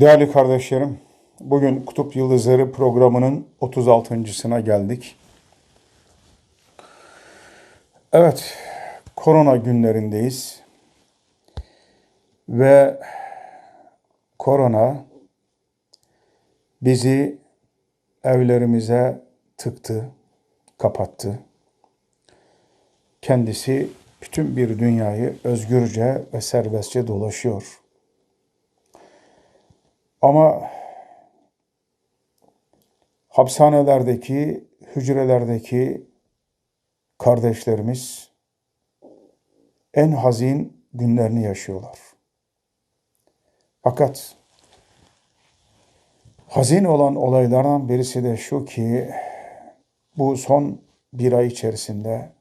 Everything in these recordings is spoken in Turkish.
Değerli kardeşlerim, bugün Kutup Yıldızları programının 36.sına geldik. Evet, korona günlerindeyiz. Ve korona bizi evlerimize tıktı, kapattı. Kendisi bütün bir dünyayı özgürce ve serbestçe dolaşıyor. Ama hapishanelerdeki, hücrelerdeki kardeşlerimiz en hazin günlerini yaşıyorlar. Fakat hazin olan olaylardan birisi de şu ki bu son bir ay içerisinde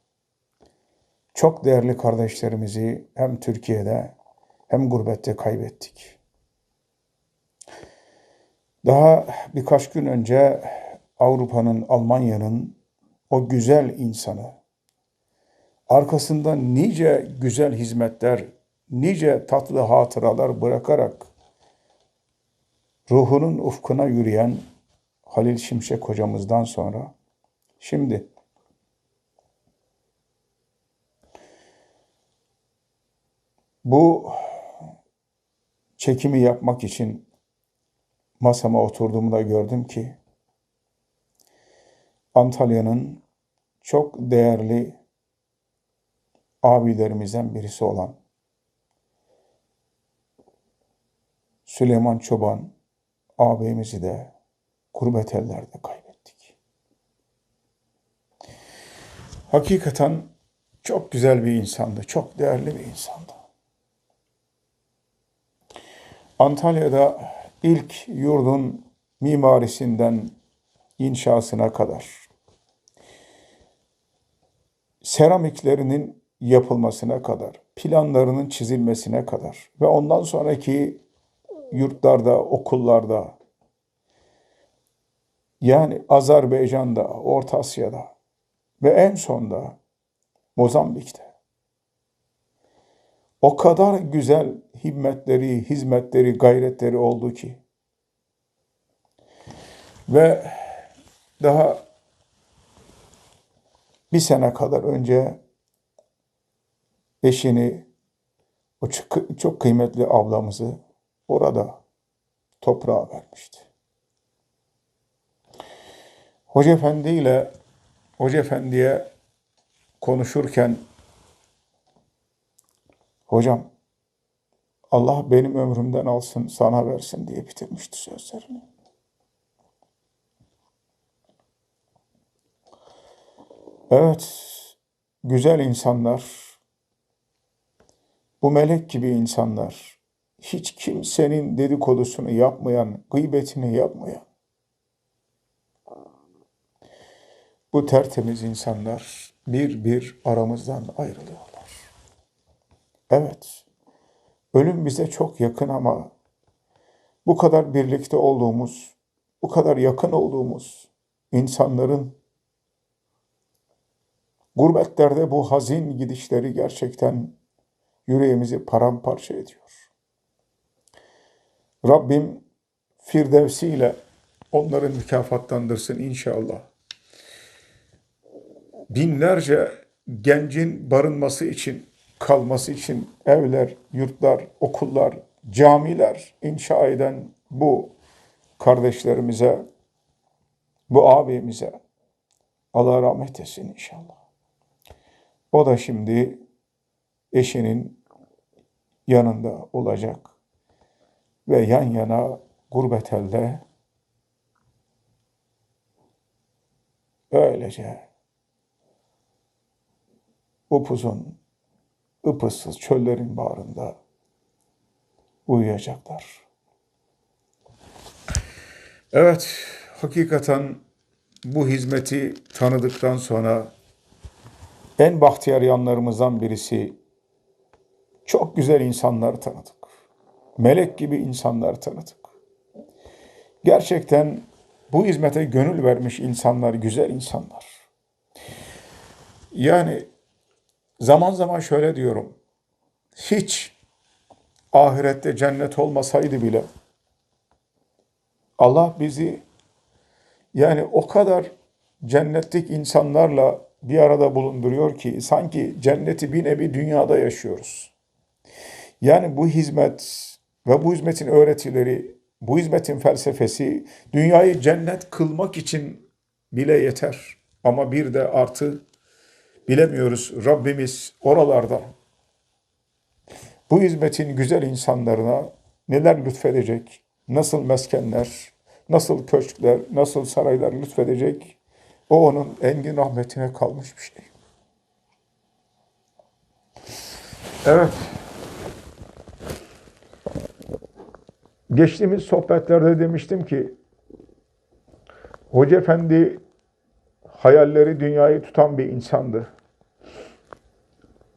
çok değerli kardeşlerimizi hem Türkiye'de hem gurbette kaybettik. Daha birkaç gün önce Avrupa'nın, Almanya'nın o güzel insanı, arkasında nice güzel hizmetler, nice tatlı hatıralar bırakarak ruhunun ufkuna yürüyen Halil Şimşek hocamızdan sonra şimdi bu çekimi yapmak için masama oturduğumda gördüm ki Antalya'nın çok değerli abilerimizden birisi olan Süleyman Çoban ağabeyimizi de gurbet ellerde kaybettik. Hakikaten çok güzel bir insandı, çok değerli bir insandı. Antalya'da ilk yurdun mimarisinden inşasına kadar, seramiklerinin yapılmasına kadar, planlarının çizilmesine kadar ve ondan sonraki yurtlarda, okullarda, yani Azerbaycan'da, Orta Asya'da ve en sonda Mozambik'te o kadar güzel himmetleri, hizmetleri, gayretleri oldu ki. Ve daha bir sene kadar önce eşini, o çok, kıymetli ablamızı orada toprağa vermişti. Hoca Efendi ile Hoca Efendi'ye konuşurken Hocam Allah benim ömrümden alsın sana versin diye bitirmişti sözlerini. Evet, güzel insanlar, bu melek gibi insanlar, hiç kimsenin dedikodusunu yapmayan, gıybetini yapmayan, bu tertemiz insanlar bir bir aramızdan ayrılıyorlar. Evet, ölüm bize çok yakın ama bu kadar birlikte olduğumuz, bu kadar yakın olduğumuz insanların gurbetlerde bu hazin gidişleri gerçekten yüreğimizi paramparça ediyor. Rabbim Firdevsiyle onları mükafatlandırsın inşallah. Binlerce gencin barınması için kalması için evler, yurtlar, okullar, camiler inşa eden bu kardeşlerimize, bu abimize Allah rahmet etsin inşallah. O da şimdi eşinin yanında olacak ve yan yana gurbet elde öylece upuzun ıpıssız çöllerin bağrında uyuyacaklar. Evet, hakikaten bu hizmeti tanıdıktan sonra en bahtiyar yanlarımızdan birisi çok güzel insanlar tanıdık. Melek gibi insanlar tanıdık. Gerçekten bu hizmete gönül vermiş insanlar, güzel insanlar. Yani Zaman zaman şöyle diyorum. Hiç ahirette cennet olmasaydı bile Allah bizi yani o kadar cennetlik insanlarla bir arada bulunduruyor ki sanki cenneti bir nevi dünyada yaşıyoruz. Yani bu hizmet ve bu hizmetin öğretileri, bu hizmetin felsefesi dünyayı cennet kılmak için bile yeter. Ama bir de artı bilemiyoruz Rabbimiz oralarda bu hizmetin güzel insanlarına neler lütfedecek, nasıl meskenler, nasıl köşkler, nasıl saraylar lütfedecek, o onun engin rahmetine kalmış bir şey. Evet. Geçtiğimiz sohbetlerde demiştim ki, Hoca Efendi hayalleri dünyayı tutan bir insandı.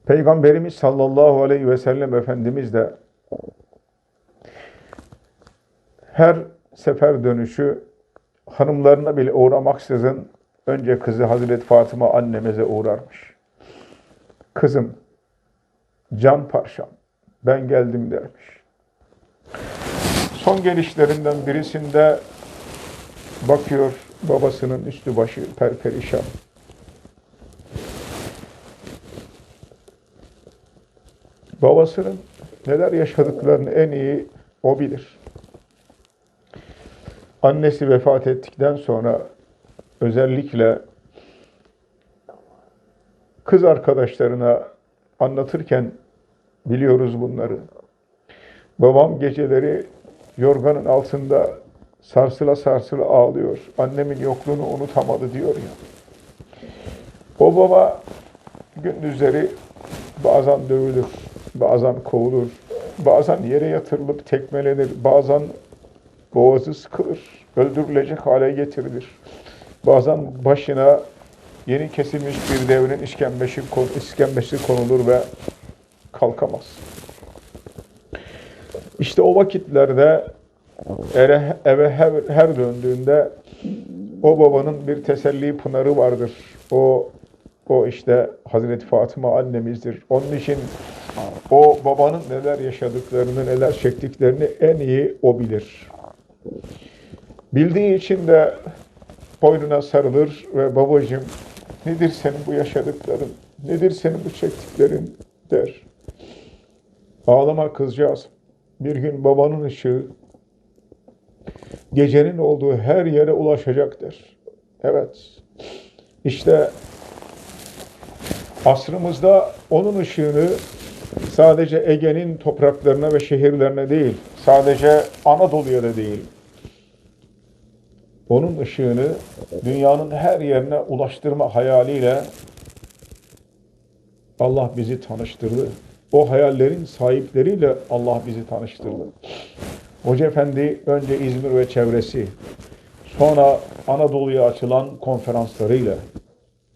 Peygamberimiz sallallahu aleyhi ve sellem Efendimiz de her sefer dönüşü hanımlarına bile uğramaksızın önce kızı Hazreti Fatıma annemize uğrarmış. Kızım, can parçam, ben geldim dermiş. Son gelişlerinden birisinde bakıyor babasının üstü başı perperişan. Babasının neler yaşadıklarını en iyi o bilir. Annesi vefat ettikten sonra özellikle kız arkadaşlarına anlatırken biliyoruz bunları. Babam geceleri yorganın altında sarsıla sarsıla ağlıyor. Annemin yokluğunu unutamadı diyor ya. O baba gündüzleri bazen dövülür, bazen kovulur, bazen yere yatırılıp tekmelenir, bazen boğazı sıkılır, öldürülecek hale getirilir. Bazen başına yeni kesilmiş bir devrin işkembesi, işkembesi konulur ve kalkamaz. İşte o vakitlerde eve, eve her, her döndüğünde o babanın bir teselli pınarı vardır. O o işte Hazreti Fatıma annemizdir. Onun için o babanın neler yaşadıklarını, neler çektiklerini en iyi o bilir. Bildiği için de boynuna sarılır ve babacığım nedir senin bu yaşadıkların, nedir senin bu çektiklerin der. Ağlama kızcağız. Bir gün babanın ışığı gecenin olduğu her yere ulaşacaktır. Evet. İşte asrımızda onun ışığını sadece Ege'nin topraklarına ve şehirlerine değil, sadece Anadolu'ya da değil, onun ışığını dünyanın her yerine ulaştırma hayaliyle Allah bizi tanıştırdı. O hayallerin sahipleriyle Allah bizi tanıştırdı. Hoca Efendi önce İzmir ve çevresi, sonra Anadolu'ya açılan konferanslarıyla,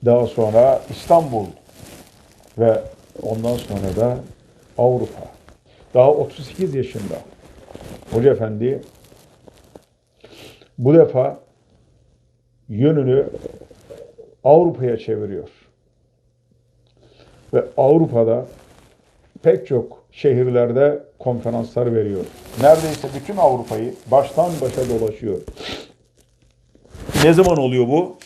daha sonra İstanbul ve ondan sonra da Avrupa. Daha 38 yaşında Hoca Efendi bu defa yönünü Avrupa'ya çeviriyor. Ve Avrupa'da pek çok şehirlerde konferanslar veriyor. Neredeyse bütün Avrupa'yı baştan başa dolaşıyor. Ne zaman oluyor bu?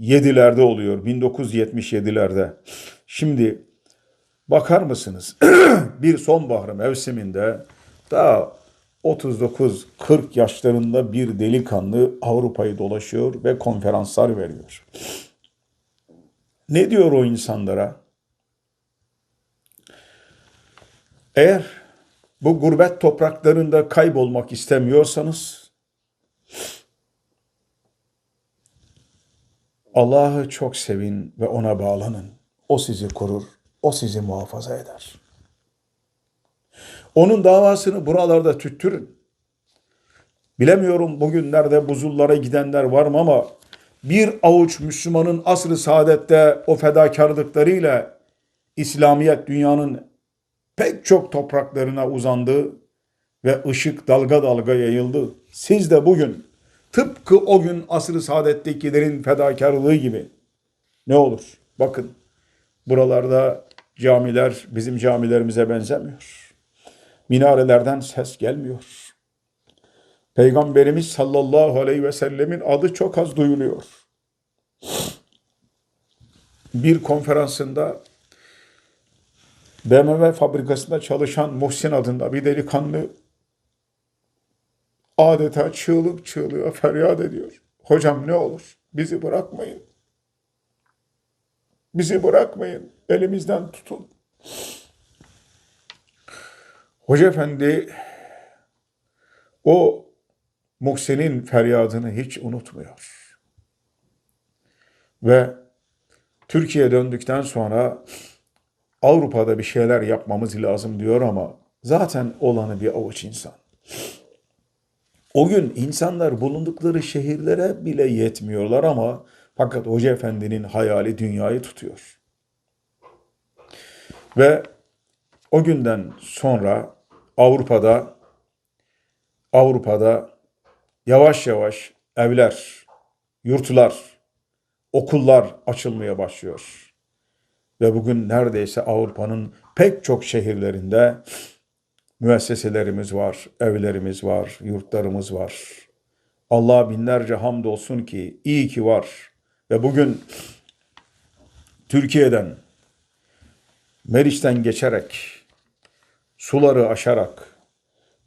1977'lerde oluyor. 1977'lerde. Şimdi bakar mısınız? bir sonbahar mevsiminde daha 39-40 yaşlarında bir delikanlı Avrupa'yı dolaşıyor ve konferanslar veriyor. Ne diyor o insanlara? Eğer bu gurbet topraklarında kaybolmak istemiyorsanız Allah'ı çok sevin ve ona bağlanın. O sizi korur, o sizi muhafaza eder. Onun davasını buralarda tüttürün. Bilemiyorum bugünlerde buzullara gidenler var mı ama bir avuç Müslümanın asrı saadette o fedakarlıklarıyla İslamiyet dünyanın pek çok topraklarına uzandı ve ışık dalga dalga yayıldı. Siz de bugün tıpkı o gün asrı saadettekilerin fedakarlığı gibi ne olur? Bakın buralarda camiler bizim camilerimize benzemiyor. Minarelerden ses gelmiyor. Peygamberimiz sallallahu aleyhi ve sellemin adı çok az duyuluyor. Bir konferansında BMW fabrikasında çalışan Muhsin adında bir delikanlı adeta çığlık çığlığa feryat ediyor. Hocam ne olur bizi bırakmayın. Bizi bırakmayın. Elimizden tutun. Hoca efendi o Muhsin'in feryadını hiç unutmuyor. Ve Türkiye döndükten sonra Avrupa'da bir şeyler yapmamız lazım diyor ama zaten olanı bir avuç insan. O gün insanlar bulundukları şehirlere bile yetmiyorlar ama fakat Hoca Efendi'nin hayali dünyayı tutuyor. Ve o günden sonra Avrupa'da Avrupa'da yavaş yavaş evler, yurtlar, okullar açılmaya başlıyor. Ve bugün neredeyse Avrupa'nın pek çok şehirlerinde müesseselerimiz var, evlerimiz var, yurtlarımız var. Allah'a binlerce hamd olsun ki iyi ki var. Ve bugün Türkiye'den, Meriç'ten geçerek, suları aşarak,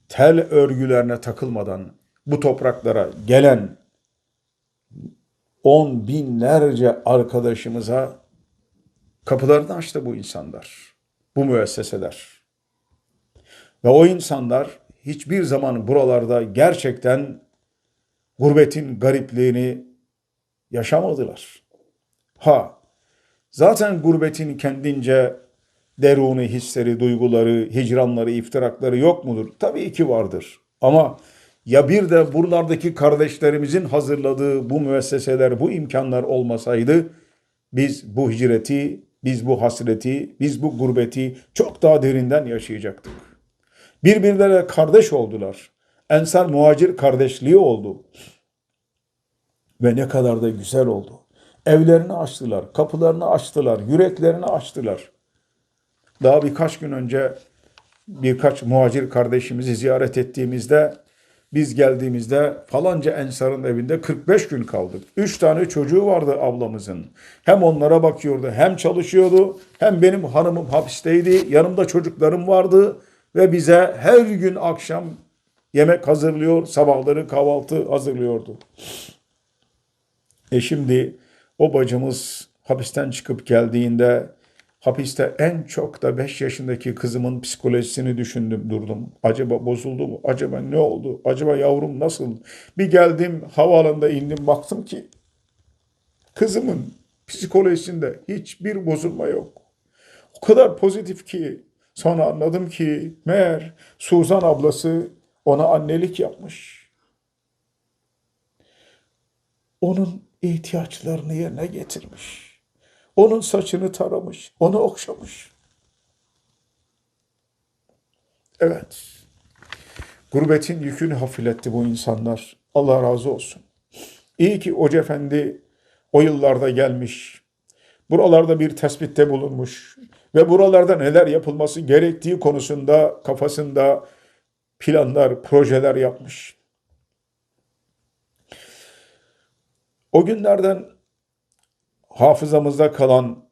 tel örgülerine takılmadan bu topraklara gelen on binlerce arkadaşımıza kapılarını açtı bu insanlar, bu müesseseler. Ve o insanlar hiçbir zaman buralarda gerçekten gurbetin garipliğini yaşamadılar. Ha, zaten gurbetin kendince deruni hisleri, duyguları, hicranları, iftirakları yok mudur? Tabii ki vardır. Ama ya bir de buralardaki kardeşlerimizin hazırladığı bu müesseseler, bu imkanlar olmasaydı biz bu hicreti, biz bu hasreti, biz bu gurbeti çok daha derinden yaşayacaktık. Birbirlerine kardeş oldular. Ensar muhacir kardeşliği oldu. Ve ne kadar da güzel oldu. Evlerini açtılar, kapılarını açtılar, yüreklerini açtılar. Daha birkaç gün önce birkaç muhacir kardeşimizi ziyaret ettiğimizde biz geldiğimizde falanca Ensar'ın evinde 45 gün kaldık. 3 tane çocuğu vardı ablamızın. Hem onlara bakıyordu hem çalışıyordu hem benim hanımım hapisteydi. Yanımda çocuklarım vardı ve bize her gün akşam yemek hazırlıyor, sabahları kahvaltı hazırlıyordu. E şimdi o bacımız hapisten çıkıp geldiğinde hapiste en çok da 5 yaşındaki kızımın psikolojisini düşündüm durdum. Acaba bozuldu mu? Acaba ne oldu? Acaba yavrum nasıl? Bir geldim havaalanında indim baktım ki kızımın psikolojisinde hiçbir bozulma yok. O kadar pozitif ki sonra anladım ki meğer Suzan ablası ona annelik yapmış. Onun ihtiyaçlarını yerine getirmiş. Onun saçını taramış, onu okşamış. Evet. Gurbetin yükünü hafifletti bu insanlar. Allah razı olsun. İyi ki Hoca Efendi o yıllarda gelmiş. Buralarda bir tespitte bulunmuş. Ve buralarda neler yapılması gerektiği konusunda kafasında planlar, projeler yapmış. O günlerden hafızamızda kalan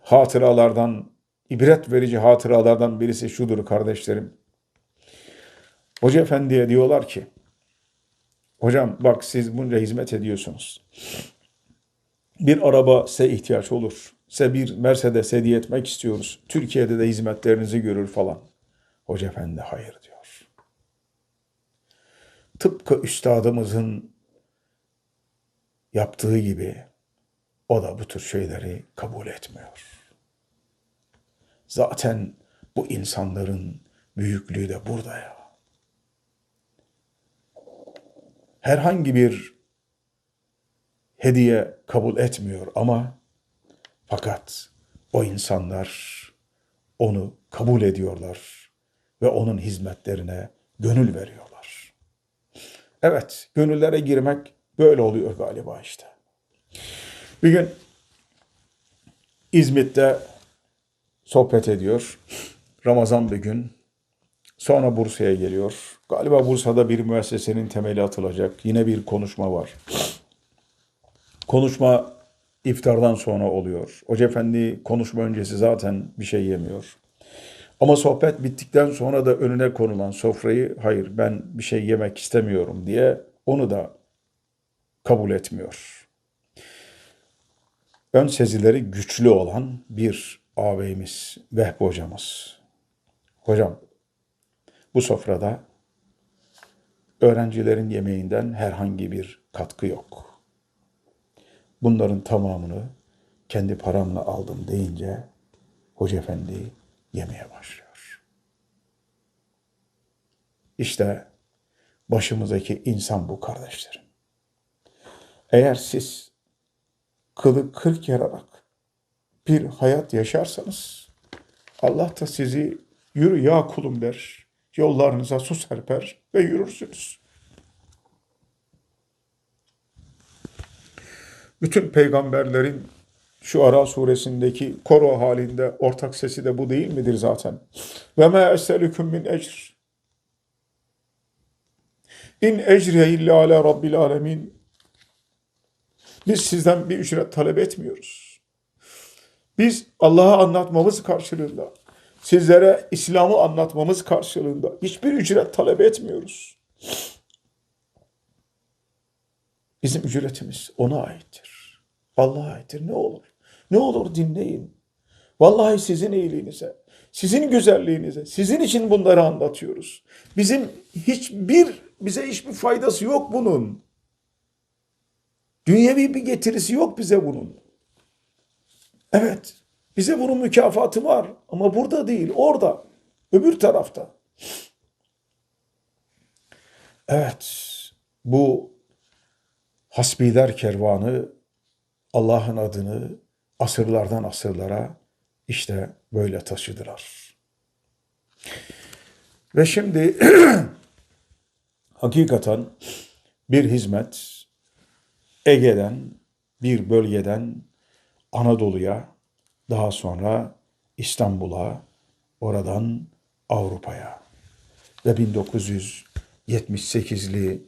hatıralardan, ibret verici hatıralardan birisi şudur kardeşlerim. Hoca Efendi'ye diyorlar ki, hocam bak siz bunca hizmet ediyorsunuz. Bir araba size ihtiyaç olur. Size bir Mercedes hediye etmek istiyoruz. Türkiye'de de hizmetlerinizi görür falan. Hoca Efendi hayır diyor. Tıpkı üstadımızın yaptığı gibi o da bu tür şeyleri kabul etmiyor. Zaten bu insanların büyüklüğü de burada ya. Herhangi bir hediye kabul etmiyor ama fakat o insanlar onu kabul ediyorlar ve onun hizmetlerine gönül veriyorlar. Evet, gönüllere girmek böyle oluyor galiba işte. Bir gün İzmit'te sohbet ediyor. Ramazan bir gün Sonra Bursa'ya geliyor. Galiba Bursa'da bir müessesenin temeli atılacak. Yine bir konuşma var. Konuşma iftardan sonra oluyor. Hoca Efendi konuşma öncesi zaten bir şey yemiyor. Ama sohbet bittikten sonra da önüne konulan sofrayı hayır ben bir şey yemek istemiyorum diye onu da kabul etmiyor. Ön sezileri güçlü olan bir ağabeyimiz, Vehbi hocamız. Hocam, bu sofrada öğrencilerin yemeğinden herhangi bir katkı yok. Bunların tamamını kendi paramla aldım deyince Hoca Efendi yemeye başlıyor. İşte başımızdaki insan bu kardeşlerim. Eğer siz kılı kırk yararak bir hayat yaşarsanız Allah da sizi yürü ya kulum der. Yollarınıza su serper ve yürürsünüz. Bütün peygamberlerin şu Ara suresindeki koro halinde ortak sesi de bu değil midir zaten? Ve ma eselüküm min ecr. İn ecriye illa ala rabbil alemin. Biz sizden bir ücret talep etmiyoruz. Biz Allah'ı anlatmamız karşılığında, sizlere İslam'ı anlatmamız karşılığında hiçbir ücret talep etmiyoruz. Bizim ücretimiz ona aittir. Allah'a aittir. Ne olur? Ne olur dinleyin. Vallahi sizin iyiliğinize, sizin güzelliğinize, sizin için bunları anlatıyoruz. Bizim hiçbir, bize hiçbir faydası yok bunun. Dünyevi bir getirisi yok bize bunun. Evet, bize bunun mükafatı var ama burada değil, orada, öbür tarafta. Evet, bu hasbiler kervanı Allah'ın adını asırlardan asırlara işte böyle taşıdılar. Ve şimdi hakikaten bir hizmet Ege'den bir bölgeden Anadolu'ya daha sonra İstanbul'a oradan Avrupa'ya ve 1978'li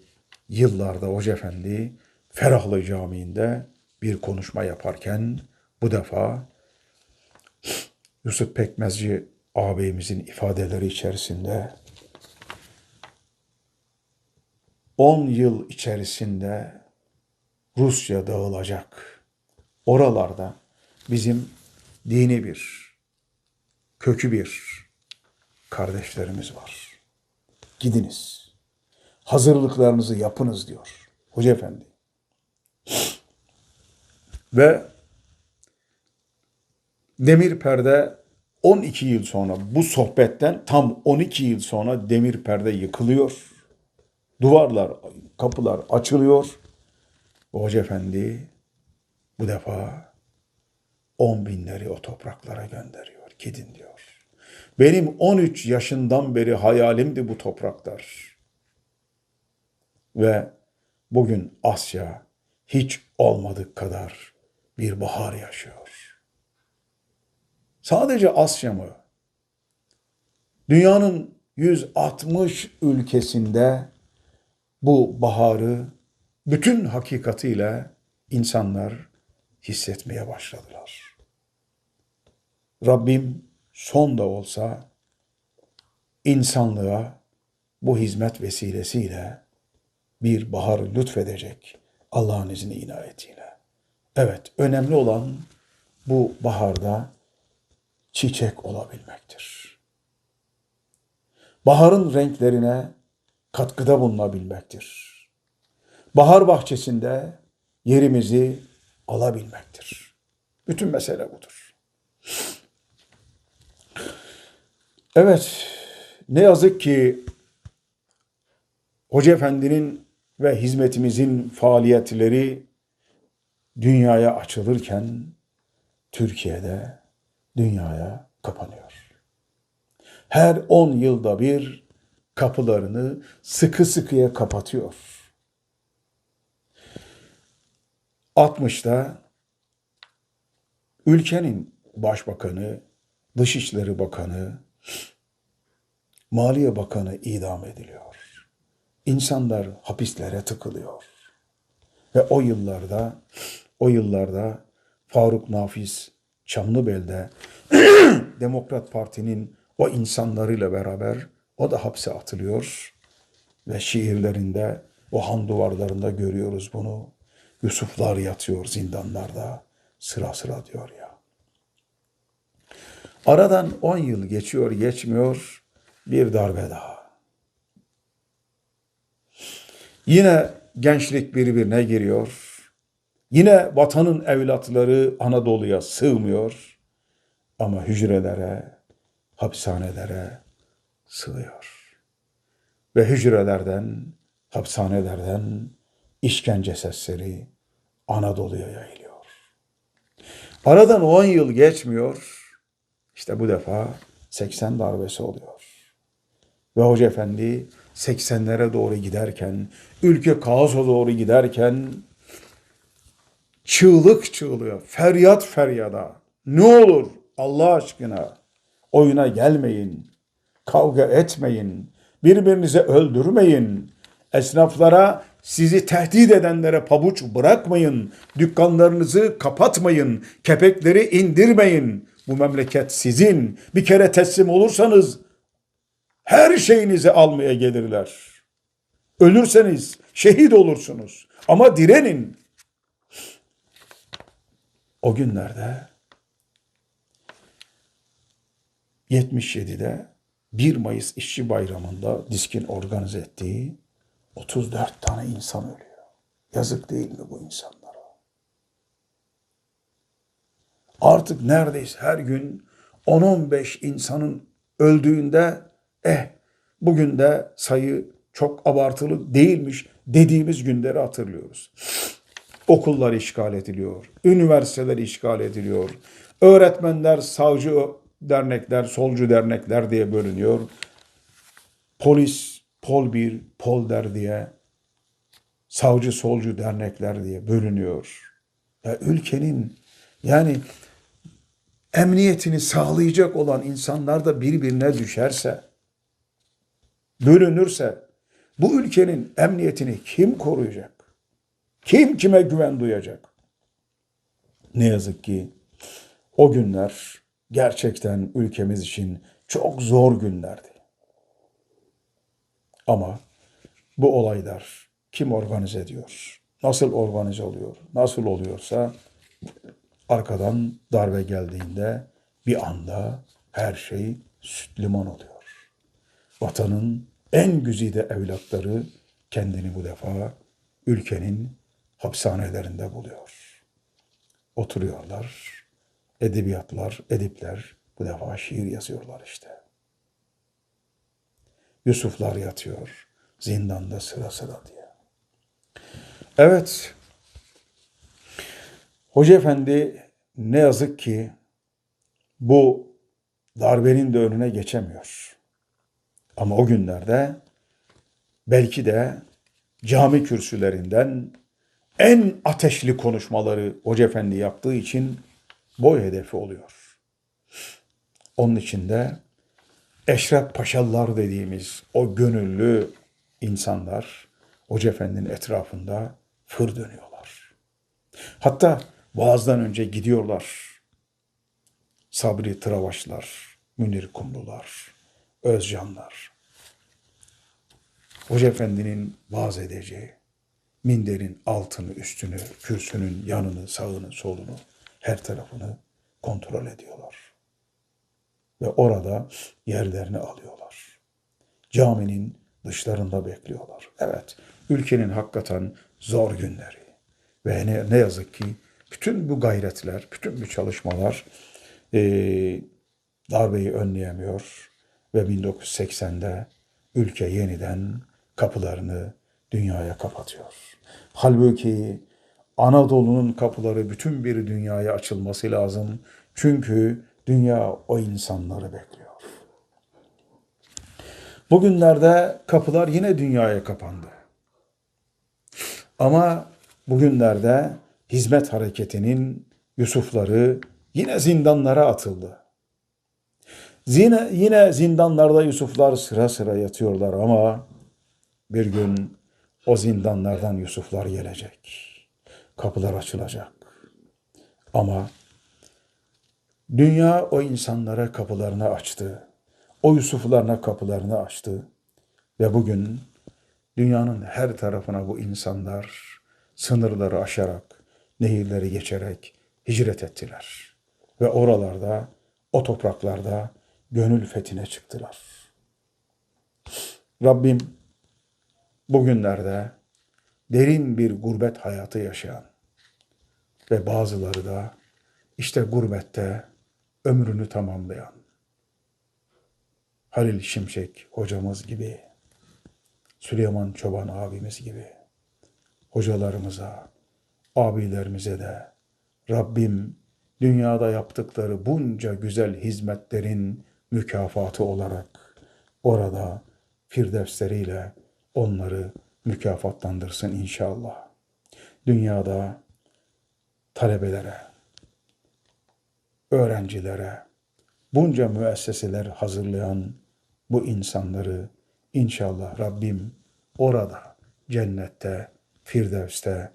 yıllarda Hoca Efendi Ferahlı Camii'nde bir konuşma yaparken bu defa Yusuf Pekmezci ağabeyimizin ifadeleri içerisinde 10 yıl içerisinde Rusya dağılacak. Oralarda bizim dini bir, kökü bir kardeşlerimiz var. Gidiniz. Hazırlıklarınızı yapınız diyor Hoca Efendi. Ve Demir Perde 12 yıl sonra bu sohbetten tam 12 yıl sonra demir perde yıkılıyor. Duvarlar, kapılar açılıyor. Hoca Efendi bu defa on binleri o topraklara gönderiyor. Gidin diyor. Benim 13 yaşından beri hayalimdi bu topraklar. Ve bugün Asya hiç olmadık kadar bir bahar yaşıyor. Sadece Asya mı? Dünyanın 160 ülkesinde bu baharı bütün hakikatiyle insanlar hissetmeye başladılar. Rabbim son da olsa insanlığa bu hizmet vesilesiyle bir baharı lütfedecek Allah'ın izni inayetiyle. Evet, önemli olan bu baharda çiçek olabilmektir. Baharın renklerine katkıda bulunabilmektir. Bahar bahçesinde yerimizi alabilmektir. Bütün mesele budur. Evet, ne yazık ki Hoca Efendi'nin ve hizmetimizin faaliyetleri dünyaya açılırken Türkiye'de dünyaya kapanıyor. Her 10 yılda bir kapılarını sıkı sıkıya kapatıyor. 60'da ülkenin başbakanı, dışişleri bakanı Maliye Bakanı idam ediliyor. İnsanlar hapislere tıkılıyor. Ve o yıllarda o yıllarda Faruk Nafiz Çamlıbel'de Demokrat Parti'nin o insanlarıyla beraber o da hapse atılıyor ve şiirlerinde o han duvarlarında görüyoruz bunu. Yusuflar yatıyor zindanlarda sıra sıra diyor ya. Aradan 10 yıl geçiyor geçmiyor bir darbe daha. Yine gençlik birbirine giriyor. Yine vatanın evlatları Anadolu'ya sığmıyor. Ama hücrelere, hapishanelere sığıyor. Ve hücrelerden, hapishanelerden işkence sesleri Anadolu'ya yayılıyor. Aradan 10 yıl geçmiyor. İşte bu defa 80 darbesi oluyor. Ve Hoca Efendi 80'lere doğru giderken, ülke kaosa doğru giderken çığlık çığlığa, feryat feryada. Ne olur Allah aşkına oyuna gelmeyin, kavga etmeyin, birbirinizi öldürmeyin. Esnaflara sizi tehdit edenlere pabuç bırakmayın. Dükkanlarınızı kapatmayın. Kepekleri indirmeyin. Bu memleket sizin. Bir kere teslim olursanız her şeyinizi almaya gelirler. Ölürseniz şehit olursunuz. Ama direnin. O günlerde 77'de 1 Mayıs İşçi Bayramı'nda diskin organize ettiği 34 tane insan ölüyor. Yazık değil mi bu insanlara? Artık neredeyse her gün 10-15 insanın öldüğünde eh bugün de sayı çok abartılı değilmiş dediğimiz günleri hatırlıyoruz. Okullar işgal ediliyor, üniversiteler işgal ediliyor, öğretmenler, savcı dernekler, solcu dernekler diye bölünüyor. Polis, pol bir, pol der diye, savcı, solcu dernekler diye bölünüyor. Ya ülkenin yani emniyetini sağlayacak olan insanlar da birbirine düşerse, bölünürse bu ülkenin emniyetini kim koruyacak? Kim kime güven duyacak? Ne yazık ki o günler gerçekten ülkemiz için çok zor günlerdi. Ama bu olaylar kim organize ediyor? Nasıl organize oluyor? Nasıl oluyorsa arkadan darbe geldiğinde bir anda her şey süt limon oluyor. Vatanın en güzide evlatları kendini bu defa ülkenin hapishanelerinde buluyor. Oturuyorlar, edebiyatlar, edipler bu defa şiir yazıyorlar işte. Yusuflar yatıyor zindanda sıra sıra diye. Evet, Hoca Efendi ne yazık ki bu darbenin de önüne geçemiyor. Ama o günlerde belki de cami kürsülerinden en ateşli konuşmaları Hoca Efendi yaptığı için boy hedefi oluyor. Onun için de Eşref Paşalılar dediğimiz o gönüllü insanlar Hoca Efendi'nin etrafında fır dönüyorlar. Hatta vaazdan önce gidiyorlar. Sabri Travaşlar, Münir Kumrular, Özcanlar. Hoca Efendi'nin vaaz edeceği, minderin altını, üstünü, kürsünün yanını, sağını, solunu, her tarafını kontrol ediyorlar. Ve orada yerlerini alıyorlar. Caminin dışlarında bekliyorlar. Evet, ülkenin hakikaten zor günleri. Ve ne, ne yazık ki bütün bu gayretler, bütün bu çalışmalar e, darbeyi önleyemiyor. Ve 1980'de ülke yeniden kapılarını dünyaya kapatıyor. Halbuki Anadolu'nun kapıları bütün bir dünyaya açılması lazım. Çünkü dünya o insanları bekliyor. Bugünlerde kapılar yine dünyaya kapandı. Ama bugünlerde hizmet hareketinin Yusufları yine zindanlara atıldı. Yine, yine zindanlarda Yusuflar sıra sıra yatıyorlar ama bir gün o zindanlardan Yusuflar gelecek. Kapılar açılacak. Ama dünya o insanlara kapılarını açtı. O Yusuflarına kapılarını açtı. Ve bugün dünyanın her tarafına bu insanlar sınırları aşarak, nehirleri geçerek hicret ettiler. Ve oralarda, o topraklarda gönül fethine çıktılar. Rabbim bugünlerde derin bir gurbet hayatı yaşayan ve bazıları da işte gurbette ömrünü tamamlayan Halil Şimşek hocamız gibi, Süleyman Çoban abimiz gibi hocalarımıza, abilerimize de Rabbim dünyada yaptıkları bunca güzel hizmetlerin mükafatı olarak orada firdevsleriyle onları mükafatlandırsın inşallah. Dünyada talebelere, öğrencilere, bunca müesseseler hazırlayan bu insanları inşallah Rabbim orada cennette, firdevste,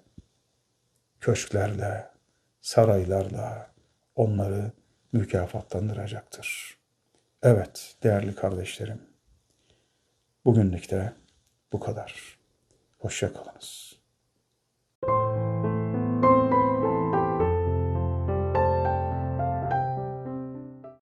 köşklerle, saraylarla onları mükafatlandıracaktır. Evet değerli kardeşlerim, bugünlük de bu kadar. Hoşça kalınız.